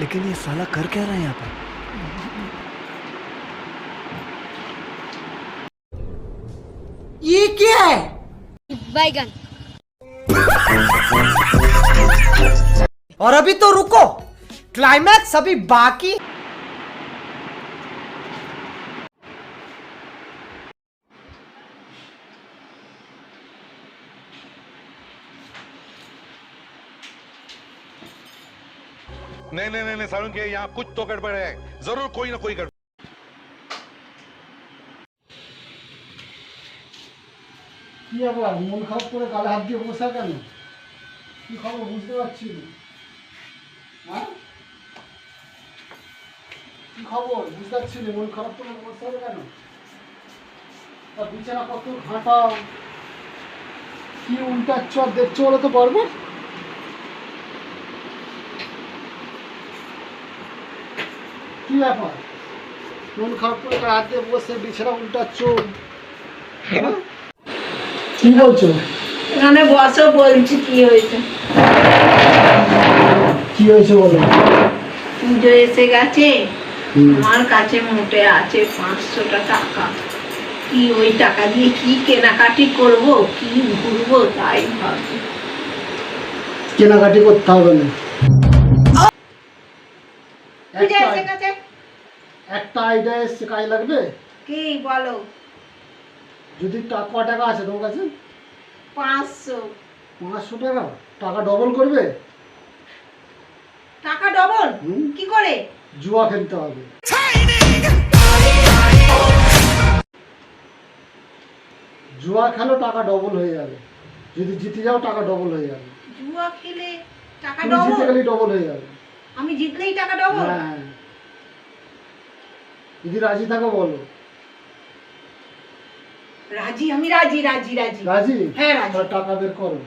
लेकिन ये साला कर क्या रहा है यहाँ पर? ये क्या है? बैगन। और अभी तो रुको क्लाइमैक्स अभी बाकी नहीं नहीं नहीं नहीं सारुण के यहाँ कुछ तो गड़बड़ है जरूर कोई ना कोई गड़बड़ কি আবার মন খারাপ করে গালে হাত দিয়ে বসা কেন কি খবর বুঝতে পারছি না হ্যাঁ কি খবর বুঝতে পারছি না মন খারাপ করে বসে হবে কেন তা বিছানা কত ঘাঁটা কি উল্টাচ্ছ আর দেখছো বলে তো পারবো কি ব্যাপার? হাত দিয়ে বসে বিছানা উল্টাচ্ছ। হ্যাঁ? কি বলছো? এখানে বসো বলছি কি হয়েছে। কি হয়েছে বলো? পুজো এসে গেছে। আমার কাছে মোটে আছে পাঁচশোটা টাকা। কি ওই টাকা দিয়ে কি কেনাকাটি করব কি ঘুরবো তাই ভাবছি। কেনাকাটি করতে হবে না। একটা আইডিয়া এসছে কাজ লাগবে? কি বলো? যদি ক টাকা আছে তোমার কাছে? পাঁচশো। পাঁচশো টাকা? টাকা ডবল করবে? টাকা ডবল কি করে? জুয়া খেলতে হবে। জুয়া খেলো টাকা ডবল হয়ে যাবে। যদি জিতে যাও টাকা ডবল হয়ে যাবে। জুয়া খেলে টাকা তুমি জিতে ডবল গেলেই ডবল হয়ে যাবে। আমি জিতলেই টাকা ডবল হ্যাঁ। যদি রাজি থাকো বলো। রাজি? আমি রাজি রাজি রাজি। রাজি? হ্যাঁ, রাজি। টাকা বের করো।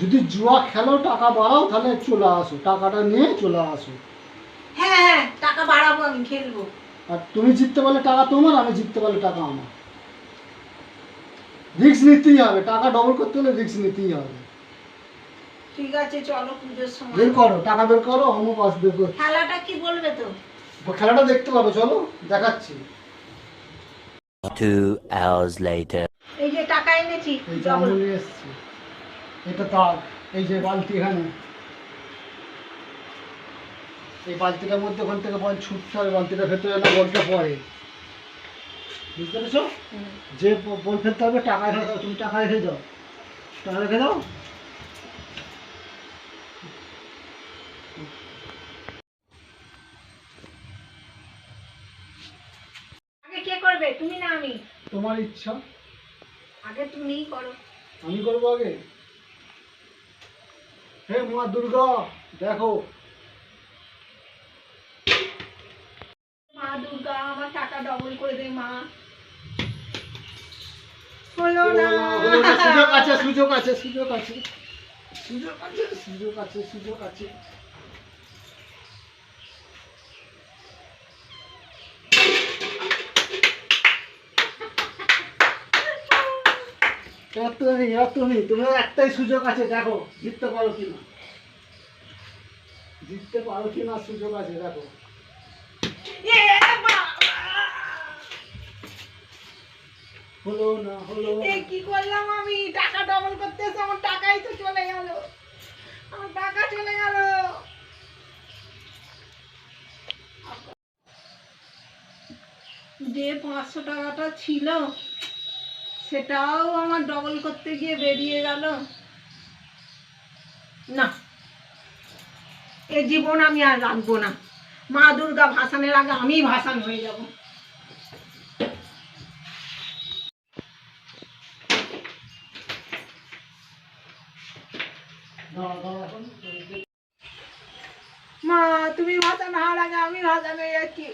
যদি জুয়া খেলো টাকা বাড়াও তাহলে চলে আসো। টাকাটা নিয়ে চলে আসো। হ্যাঁ হ্যাঁ টাকা বাড়াবো আমি খেলব। আর তুমি জিততে পারলে টাকা তোমার আমি জিততে পারলে টাকা আমার। রিক্স নিতেই হবে। টাকা ডবল করতে হলে রিক্স নিতেই হবে। ঠিক আছে চলো পুজোর সময়। বের করো টাকা বের করো বের করো খেলাটা কি বলবে তো? খেলাটা দেখতে পারো চলো দেখাচ্ছি। Two hours later. এই যে টাকা এনেছি এই এটা তার এই যে বালতি এখানে। এই বালতিটার মধ্যে ওখান থেকে বল ছুটতে হবে বালতিটার ভেতরে না বলটা পড়ে। বুঝতে পেরেছ? যে বল ফেলতে হবে টাকা রেখে দাও তুমি টাকা রেখে যাও টাকা রেখে দাও আগে কে করবে তুমি না আমি। তোমার ইচ্ছা। আগে তুমিই করো। আমি করব আগে? হে মা দুর্গা দেখো। মা দুর্গা আমার টাকা ডবল করে দে মা। হলো না সুযোগ আছে সুযোগ আছে সুযোগ আছে। সুযোগ আছে সুযোগ আছে সুযোগ আছে। তুমি তুমি তোমার একটাই সুযোগ আছে দেখো জিততে পারো কি না জিততে পারো কি না সুযোগ আছে দেখো। হলো না হলো কি করলাম আমি? টাকা ডবল করতে আমার টাকাই তো চলে গেল। আমার টাকা চলে গেল। যে পাঁচশো টাকাটা ছিল সেটাও আমার ডবল করতে গিয়ে বেরিয়ে গেল। না, এ জীবন আমি আর রাখব না। মা দুর্গা ভাসানের আগে আমি ভাসান হয়ে যাব। মা, তুমি ভাসান হওয়ার আগে আমি ভাসান হয়ে যাচ্ছি।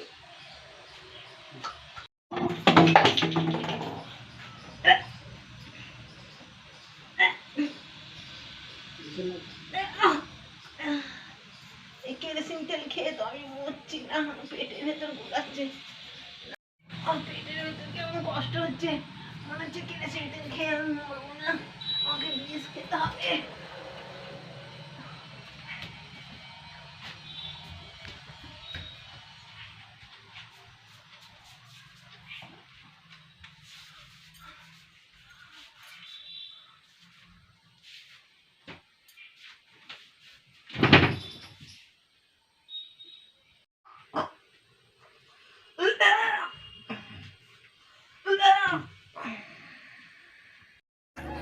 না পেটের ভেতর ঘুরাচ্ছে আমার পেটের ভেতর কেমন কষ্ট হচ্ছে মনে হচ্ছে কেরোসিন সেদিন খেয়ে আমি মরবো না আমাকে বিষ খেতে হবে।